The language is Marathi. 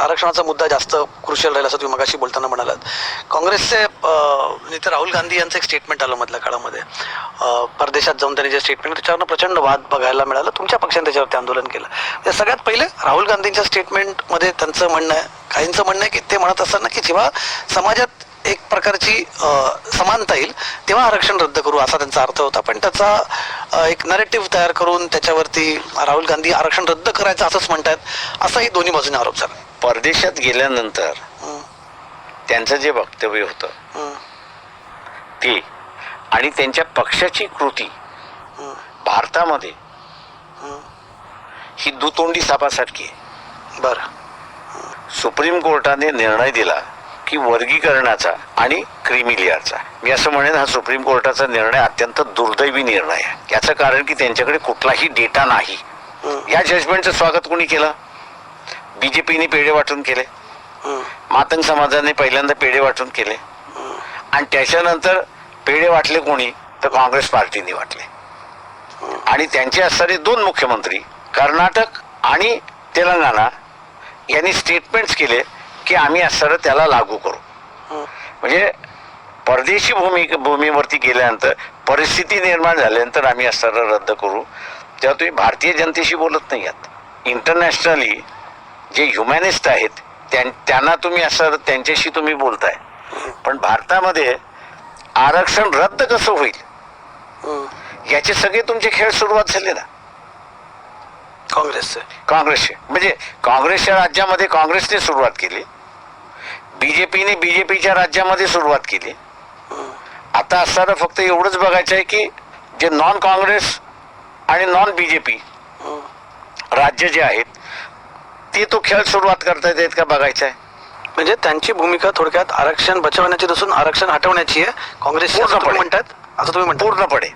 आरक्षणाचा मुद्दा जास्त क्रुशियल राहील असं तुम्ही मगाशी बोलताना म्हणालात. काँग्रेसचे नेते राहुल गांधी यांचं एक स्टेटमेंट आलं मधल्या काळामध्ये. परदेशात जाऊन त्यांनी जे स्टेटमेंट त्याच्यावरनं प्रचंड वाद बघायला मिळालं. तुमच्या पक्षाने त्याच्यावरती आंदोलन केलं. म्हणजे सगळ्यात पहिले राहुल गांधींच्या स्टेटमेंटमध्ये त्यांचं म्हणणं आहे काहींचं म्हणणं आहे की ते म्हणत असताना की जेव्हा समाजात एक प्रकारची समानता येईल तेव्हा आरक्षण रद्द करू असा त्यांचा अर्थ होता. पण त्याचा एक नरेटिव्ह तयार करून त्याच्यावरती राहुल गांधी आरक्षण रद्द करायचं असंच म्हणतात असाही दोन्ही बाजूने आरोप झाला. परदेशात गेल्यानंतर त्यांचं जे वक्तव्य होतं ते आणि त्यांच्या पक्षाची कृती भारतामध्ये हं. दुतोंडी सापासारखी आहे. बरं. सुप्रीम कोर्टाने निर्णय दिला की वर्गीकरणाचा आणि क्रिमी लेअरचा मी असं म्हणेन हा सुप्रीम कोर्टाचा निर्णय अत्यंत दुर्दैवी निर्णय आहे. याचं कारण की त्यांच्याकडे कुठलाही डेटा नाही. या जजमेंटचं स्वागत कोणी केलं? बीजेपीने पेढे वाटून केले. मातंग समाजाने पहिल्यांदा पेढे वाटून केले. आणि त्याच्यानंतर पेढे वाटले कोणी तर काँग्रेस पार्टीने वाटले. आणि त्यांचे असणारे दोन मुख्यमंत्री कर्नाटक आणि तेलंगणा यांनी स्टेटमेंट्स केले की आम्ही असणारं त्याला लागू करू. म्हणजे परदेशी भूमी भूमीवरती गेल्यानंतर परिस्थिती निर्माण झाल्यानंतर आम्ही असणारं रद्द करू. तेव्हा तुम्ही भारतीय जनतेशी बोलत नाही आहात. इंटरनॅशनली जे ह्युमॅनिस्ट आहेत त्यां- त्यांना तुम्ही असं त्यांच्याशी तुम्ही बोलताय. पण भारतामध्ये आरक्षण रद्द कसं होईल. याचे सगळे तुमचे खेळ सुरुवात झाले ना. काँग्रेसचे. काँग्रेसचे. म्हणजे काँग्रेसच्या राज्यामध्ये काँग्रेसने सुरुवात केली. बीजेपीने बीजेपीच्या राज्यामध्ये सुरुवात केली. आता असणारं फक्त एवढंच बघायचं आहे की जे नॉन काँग्रेस आणि नॉन बीजेपी. राज्य जे आहेत ती तो खेळ सुरुवात करता येत का बघायचं आहे म्हणजे त्यांची भूमिका थोडक्यात आरक्षण बचावण्याची नसून आरक्षण हटवण्याची आहे. काँग्रेस म्हणतात असं तुम्ही म्हणता पूर्णपणे.